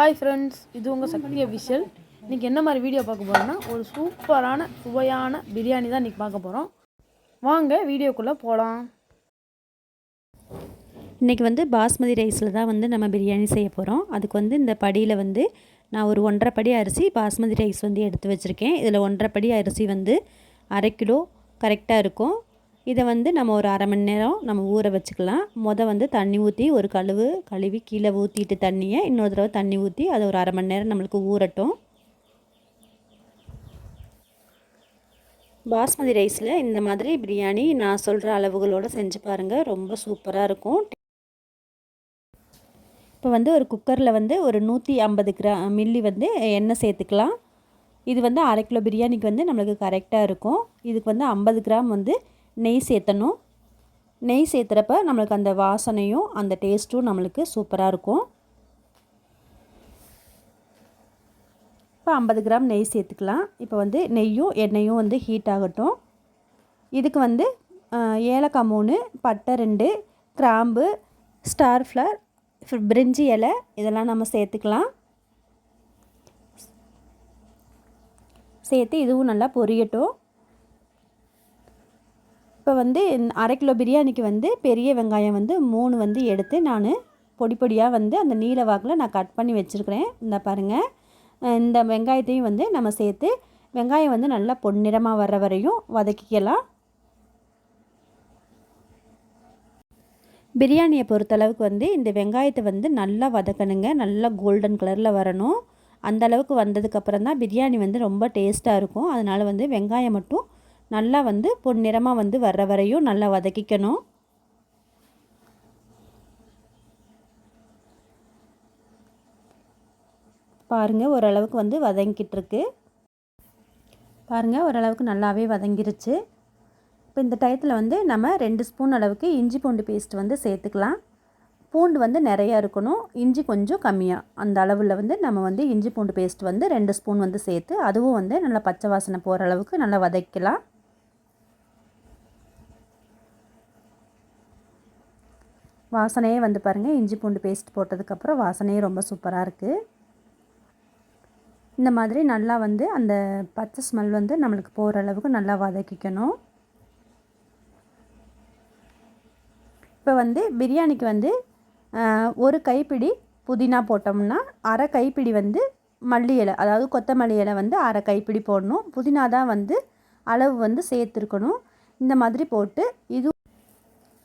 Hi friends இது உங்கள் சக்தி official இன்றைக்கி என்ன மாதிரி வீடியோ பார்க்க போகிறோம்னா ஒரு சூப்பரான சுவையான பிரியாணி தான் இன்றைக்கி பார்க்க போகிறோம் வாங்க வீடியோக்குள்ளே போகலாம் இன்றைக்கி வந்து பாஸ்மதி ரைஸில் தான் வந்து நம்ம பிரியாணி செய்ய போகிறோம் அதுக்கு வந்து இந்த படியில் வந்து நான் ஒரு ஒன்றரை படி அரிசி பாஸ்மதி ரைஸ் வந்து எடுத்து வச்சுருக்கேன். இதில் ஒன்றரை படி அரிசி வந்து அரை கிலோ கரெக்டாக இருக்கும். இதை வந்து நம்ம ஒரு அரை மணி நேரம் நம்ம ஊற வச்சுக்கலாம். மொதல் வந்து தண்ணி ஊற்றி ஒரு கழுவு கழுவி கீழே ஊற்றிட்டு தண்ணியை இன்னொரு தடவை தண்ணி ஊற்றி அதை ஒரு அரை மணி நேரம் நம்மளுக்கு ஊறட்டும். பாஸ்மதி ரைஸில் இந்த மாதிரி பிரியாணி நான் சொல்கிற அளவுகளோடு செஞ்சு பாருங்கள் ரொம்ப சூப்பராக இருக்கும். இப்போ வந்து ஒரு குக்கரில் வந்து ஒரு நூற்றி ஐம்பது கிரா மில்லி வந்து எண்ணெய் சேர்த்துக்கலாம். இது வந்து அரை கிலோ பிரியாணிக்கு வந்து நம்மளுக்கு கரெக்டாக இருக்கும். இதுக்கு வந்து ஐம்பது கிராம் வந்து நெய் சேர்த்தணும். நெய் சேர்த்துறப்ப நம்மளுக்கு அந்த வாசனையும் அந்த டேஸ்ட்டும் நம்மளுக்கு சூப்பராக இருக்கும். இப்போ ஐம்பது கிராம் நெய் சேர்த்துக்கலாம். இப்போ வந்து நெய்யும் எண்ணெயும் வந்து ஹீட் ஆகட்டும். இதுக்கு வந்து ஏலக்காய் மூணு பட்டை ரெண்டு கிராம்பு ஸ்டார் ஃப்ளவர் பிரிஞ்சி இலை இதெல்லாம் நம்ம சேர்த்துக்கலாம். சேர்த்து இதுவும் நல்லா பொரியட்டும். இப்போ வந்து அரை கிலோ பிரியாணிக்கு வந்து பெரிய வெங்காயம் வந்து மூணு வந்து எடுத்து நான் பொடி பொடியாக வந்து அந்த நீல வாக்கில் நான் கட் பண்ணி வச்சுருக்கிறேன். இந்த பாருங்கள் இந்த வெங்காயத்தையும் வந்து நம்ம சேர்த்து வெங்காயம் வந்து நல்லா பொன்னிறமாக வர்ற வரையும் வதக்கிக்கலாம். பிரியாணியை பொறுத்தளவுக்கு வந்து இந்த வெங்காயத்தை வந்து நல்லா வதக்கணுங்க. நல்லா கோல்டன் கலரில் வரணும். அந்த அளவுக்கு வந்ததுக்கப்புறம் தான் பிரியாணி வந்து ரொம்ப டேஸ்ட்டாக இருக்கும். அதனால் வந்து வெங்காயம் மட்டும் நல்லா வந்து பொன்னிறமாக வந்து வர்ற வரையும் நல்லா வதக்கிக்கணும். பாருங்கள் ஓரளவுக்கு வந்து வதங்கிட்டுருக்கு பாருங்கள் ஓரளவுக்கு நல்லாவே வதங்கிருச்சு. இப்போ இந்த டயத்தில் வந்து நம்ம ரெண்டு ஸ்பூன் அளவுக்கு இஞ்சி பூண்டு பேஸ்ட் வந்து சேர்த்துக்கலாம். பூண்டு வந்து நிறையா இருக்கணும். இஞ்சி கொஞ்சம் கம்மியாக அந்த அளவில் வந்து நம்ம வந்து இஞ்சி பூண்டு பேஸ்ட் வந்து ரெண்டு ஸ்பூன் வந்து சேர்த்து அதுவும் வந்து நல்லா பச்சை வாசனை போகிற அளவுக்கு நல்லா வதக்கலாம் வாசனையே வந்து பாருங்கள் இஞ்சி பூண்டு பேஸ்ட் போட்டதுக்கப்புறம் வாசனையே ரொம்ப சூப்பராக இருக்குது இந்த மாதிரி நல்லா வந்து அந்த பச்சை ஸ்மெல் வந்து நம்மளுக்கு போகிற அளவுக்கு நல்லா வதக்கிக்கணும். இப்போ வந்து பிரியாணிக்கு வந்து ஒரு கைப்பிடி புதினா போட்டோம்னா அரை கைப்பிடி வந்து மல்லி இலை அதாவது கொத்தமல்லி இலை வந்து அரை கைப்பிடி போடணும். புதினா தான் வந்து அளவு வந்து சேர்த்துருக்கணும். இந்த மாதிரி போட்டு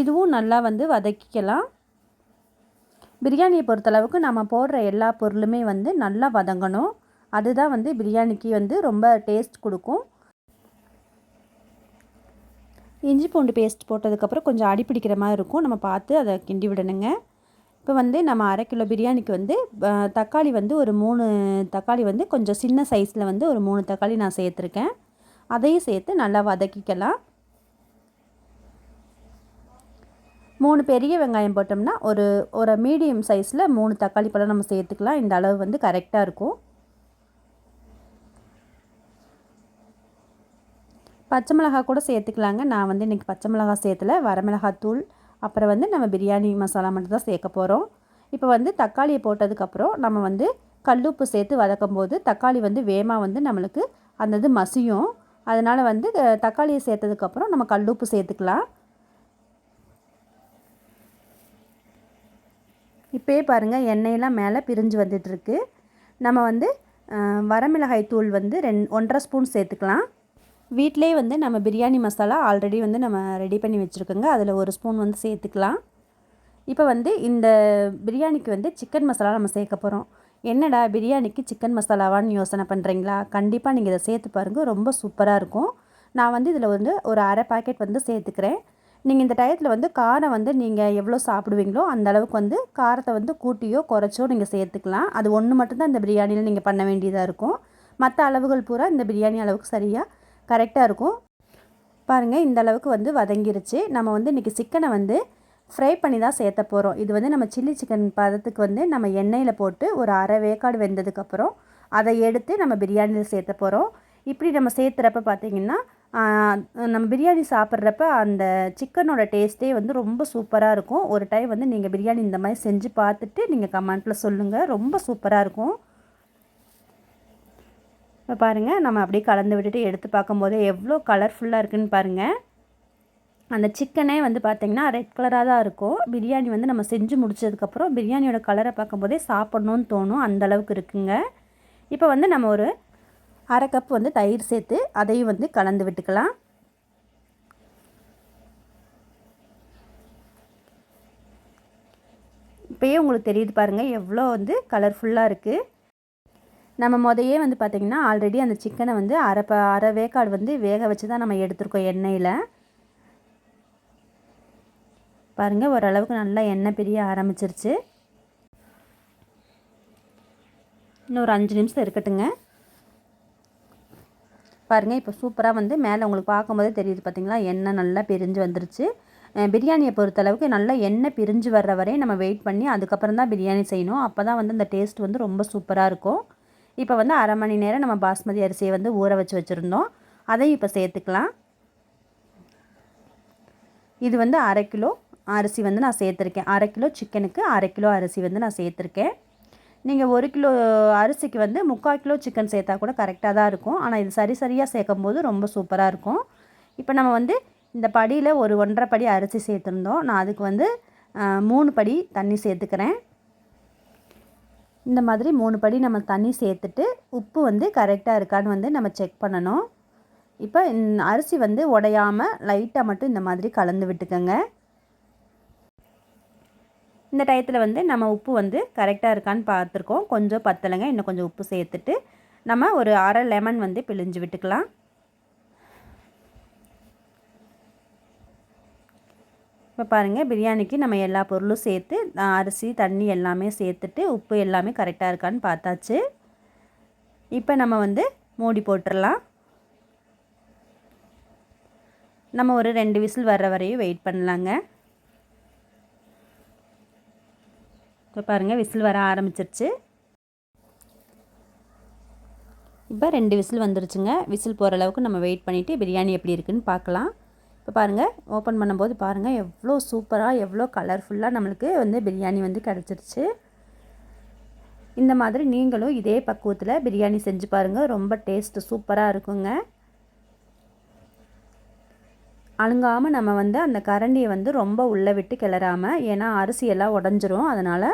இதுவும் நல்லா வந்து வதக்கிக்கலாம். பிரியாணியை பொறுத்தளவுக்கு நம்ம போடுற எல்லா பொருளுமே வந்து நல்லா வதங்கணும். அதுதான் வந்து பிரியாணிக்கு வந்து ரொம்ப டேஸ்ட் கொடுக்கும். இஞ்சி பூண்டு பேஸ்ட் போட்டதுக்கப்புறம் கொஞ்சம் அடி பிடிக்கிற மாதிரி இருக்கும். நம்ம பார்த்து அதை கிண்டி விடணுங்க. இப்போ வந்து நம்ம அரை கிலோ பிரியாணிக்கு வந்து தக்காளி வந்து ஒரு மூணு தக்காளி வந்து கொஞ்சம் சின்ன சைஸில் வந்து ஒரு மூணு தக்காளி நான் சேர்த்துருக்கேன். அதையும் சேர்த்து நல்லா வதக்கிக்கலாம். மூணு பெரிய வெங்காயம் போட்டோம்னா ஒரு ஒரு மீடியம் சைஸில் மூணு தக்காளி பழம் நம்ம சேர்த்துக்கலாம். இந்த அளவு வந்து கரெக்டாக இருக்கும். பச்சை மிளகா கூட சேர்த்துக்கலாங்க. நான் வந்து இன்றைக்கி பச்சை மிளகா சேர்த்துல. வரமிளகாத்தூள் அப்புறம் வந்து நம்ம பிரியாணி மசாலா மட்டும் தான் சேர்க்க போகிறோம் இப்போ வந்து தக்காளியை போட்டதுக்கப்புறம் நம்ம வந்து கல்லுப்பு சேர்த்து வதக்கும் போது தக்காளி வந்து வேகமாக வந்து நம்மளுக்கு அந்த இது மசியும். அதனால் வந்து தக்காளியை சேர்த்ததுக்கப்புறம் நம்ம கல்லுப்பு சேர்த்துக்கலாம். இப்போயே பாருங்கள் எண்ணெயெல்லாம் மேலே பிரிஞ்சு வந்துட்டுருக்கு. நம்ம வந்து வரமிளகாய் தூள் வந்து ரெண் ஒன்றரை ஸ்பூன் சேர்த்துக்கலாம். வீட்டிலே வந்து நம்ம பிரியாணி மசாலா ஆல்ரெடி வந்து நம்ம ரெடி பண்ணி வச்சுருக்கோங்க. அதில் ஒரு ஸ்பூன் வந்து சேர்த்துக்கலாம். இப்போ வந்து இந்த பிரியாணிக்கு வந்து சிக்கன் மசாலா நம்ம சேர்க்க போகிறோம் என்னடா பிரியாணிக்கு சிக்கன் மசாலாவான்னு யோசனை பண்ணுறீங்களா கண்டிப்பாக நீங்கள் இதை சேர்த்து பாருங்கள் ரொம்ப சூப்பராக இருக்கும். நான் வந்து இதில் வந்து ஒரு அரை பாக்கெட் வந்து சேர்த்துக்கிறேன். நீங்கள் இந்த டயத்தில் வந்து காரம் வந்து நீங்கள் எவ்வளோ சாப்பிடுவீங்களோ அந்த அளவுக்கு வந்து காரத்தை வந்து கூட்டியோ குறைச்சோ நீங்கள் சேர்த்துக்கலாம். அது ஒன்று மட்டும்தான் இந்த பிரியாணியில் நீங்கள் பண்ண வேண்டியதாக இருக்கும். மற்ற அளவுகள் பூரா இந்த பிரியாணி அளவுக்கு சரியாக கரெக்டாக இருக்கும். பாருங்கள் இந்த அளவுக்கு வந்து வதங்கிருச்சு. நம்ம வந்து இன்றைக்கி சிக்கனை வந்து ஃப்ரை பண்ணி தான் சேர்த்த போகிறோம் இது வந்து நம்ம சில்லி சிக்கன் பதத்துக்கு வந்து நம்ம எண்ணெயில் போட்டு ஒரு அரை வேக்காடு வெந்ததுக்கப்புறம் அதை எடுத்து நம்ம பிரியாணியில் சேர்த்த போகிறோம் இப்படி நம்ம சேர்த்துறப்ப பார்த்திங்கன்னா நம்ம பிரியாணி சாப்பிட்றப்ப அந்த சிக்கனோட டேஸ்ட்டே வந்து ரொம்ப சூப்பராக இருக்கும். ஒரு டைம் வந்து நீங்கள் பிரியாணி இந்த மாதிரி செஞ்சு பார்த்துட்டு நீங்கள் கமெண்ட்டில் சொல்லுங்கள் ரொம்ப சூப்பராக இருக்கும். இப்போ பாருங்கள் நம்ம அப்படியே கலந்து விட்டுட்டு எடுத்து பார்க்கும்போது எவ்வளோ கலர்ஃபுல்லாக இருக்குன்னு பாருங்கள் அந்த சிக்கனே வந்து பார்த்திங்கன்னா ரெட் கலராக தான் இருக்கும். பிரியாணி வந்து நம்ம செஞ்சு முடிச்சதுக்கப்புறம் பிரியாணியோட கலரை பார்க்கும்போதே சாப்பிட்ணுன்னு தோணும். அந்தளவுக்கு இருக்குங்க. இப்போ வந்து நம்ம ஒரு அரை கப் வந்து தயிர் சேர்த்து அதையும் வந்து கலந்து விட்டுக்கலாம். இப்போயே உங்களுக்கு தெரியுது பாருங்கள் எவ்வளோ வந்து கலர்ஃபுல்லாக இருக்குது நம்ம முதையே வந்து பார்த்திங்கன்னா ஆல்ரெடி அந்த சிக்கனை வந்து அரை ப அரை வேக்காடு வந்து வேக வச்சு தான் நம்ம எடுத்திருக்கோம் எண்ணெயில். பாருங்கள் ஓரளவுக்கு நல்லா எண்ணெய் பிரிய ஆரம்பிச்சிருச்சு. இன்னும் ஒரு அஞ்சு நிமிஷம் இருக்கட்டுங்க. பாருங்கள் இப்போ சூப்பராக வந்து மேலே உங்களுக்கு பார்க்கும்போதே தெரியுது பார்த்தீங்களா எண்ணெய் நல்லா பிரிஞ்சு வந்துருச்சு. பிரியாணியை பொறுத்தளவுக்கு நல்லா எண்ணெய் பிரிஞ்சு வர்ற வரையும் நம்ம வெயிட் பண்ணி அதுக்கப்புறம் தான் பிரியாணி செய்யணும். அப்போ தான் வந்து அந்த டேஸ்ட் வந்து ரொம்ப சூப்பராக இருக்கும். இப்போ வந்து அரை மணி நேரம் நம்ம பாஸ்மதி அரிசியை வந்து ஊற வச்சு வச்சுருந்தோம். அதையும் இப்போ சேர்த்துக்கலாம். இது வந்து அரை கிலோ அரிசி வந்து நான் சேர்த்துருக்கேன். அரை கிலோ சிக்கனுக்கு அரை கிலோ அரிசி வந்து நான் சேர்த்துருக்கேன். நீங்கள் ஒரு கிலோ அரிசிக்கு வந்து முக்கால் கிலோ சிக்கன் சேர்த்தா கூட கரெக்டாக தான் இருக்கும். ஆனால் இது சரி சரியாக சேர்க்கும் போது ரொம்ப சூப்பராக இருக்கும். இப்போ நம்ம வந்து இந்த படியில் ஒரு ஒன்றரை படி அரிசி சேர்த்துருந்தோம். நான் அதுக்கு வந்து மூணு படி தண்ணி சேர்த்துக்கிறேன். இந்த மாதிரி மூணு படி நம்ம தண்ணி சேர்த்துட்டு உப்பு வந்து கரெக்டாக இருக்கான்னு வந்து நம்ம செக் பண்ணணும். இப்போ அரிசி வந்து உடையாமல் லைட்டாக மட்டும் இந்த மாதிரி கலந்து விட்டுக்கோங்க. இந்த டயத்தில் வந்து நம்ம உப்பு வந்து கரெக்டாக இருக்கான்னு பார்த்துருக்கோம். கொஞ்சம் பத்தலைங்க. இன்னும் கொஞ்சம் உப்பு சேர்த்துட்டு நம்ம ஒரு அரை லெமன் வந்து பிழிஞ்சு விட்டுக்கலாம். இப்போ பாருங்கள் பிரியாணிக்கு நம்ம எல்லா பொருளும் சேர்த்து அரிசி தண்ணி எல்லாமே சேர்த்துட்டு உப்பு எல்லாமே கரெக்டாக இருக்கான்னு பார்த்தாச்சு. இப்போ நம்ம வந்து மூடி போட்டுடலாம் நம்ம ஒரு ரெண்டு விசில் வர்ற வரையும் வெயிட் பண்ணலாங்க. இப்போ பாருங்கள் விசில் வர ஆரம்பிச்சிருச்சு. இப்போ ரெண்டு விசில் வந்துருச்சுங்க. விசில் போகிற அளவுக்கு நம்ம வெயிட் பண்ணிவிட்டு பிரியாணி எப்படி இருக்குன்னு பார்க்கலாம் இப்போ பாருங்கள் ஓப்பன் பண்ணும்போது பாருங்கள் எவ்வளோ சூப்பராக எவ்வளோ கலர்ஃபுல்லாக நம்மளுக்கு வந்து பிரியாணி வந்து கிடச்சிருச்சு. இந்த மாதிரி நீங்களும் இதே பக்குவத்தில் பிரியாணி செஞ்சு பாருங்கள் ரொம்ப டேஸ்ட்டு சூப்பராக இருக்குங்க. அழுங்காமல் நம்ம வந்து அந்த கரண்டியை வந்து ரொம்ப உள்ளே விட்டு கிளறாமல் ஏன்னா அரிசியெல்லாம் உடஞ்சிரும். அதனால்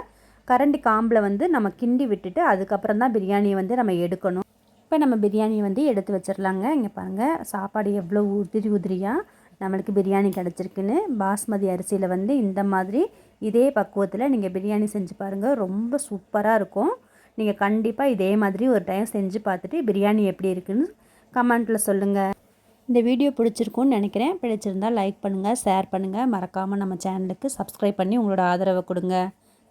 கரண்டி காம்பில் வந்து நம்ம கிண்டி விட்டுட்டு அதுக்கப்புறம் தான் பிரியாணியை வந்து நம்ம எடுக்கணும். இப்போ நம்ம பிரியாணியை வந்து எடுத்து வச்சிடலாங்க. இங்கே பாருங்கள் சாப்பாடு எவ்வளோ உதிரி உதிரியாக நம்மளுக்கு பிரியாணி கிடச்சிருக்குன்னு. பாஸ்மதி அரிசியில் வந்து இந்த மாதிரி இதே பக்குவத்தில் நீங்கள் பிரியாணி செஞ்சு பாருங்கள் ரொம்ப சூப்பராக இருக்கும். நீங்கள் கண்டிப்பாக இதே மாதிரி ஒரு டைம் செஞ்சு பார்த்துட்டு பிரியாணி எப்படி இருக்குன்னு கமெண்ட்டில் சொல்லுங்கள் இந்த வீடியோ பிடிச்சிருக்கும்னு நினைக்கிறேன். பிடிச்சிருந்தா லைக் பண்ணுங்கள் ஷேர் பண்ணுங்கள் மறக்காமல் நம்ம சேனலுக்கு சப்ஸ்கிரைப் பண்ணி உங்களோட ஆதரவை கொடுங்க.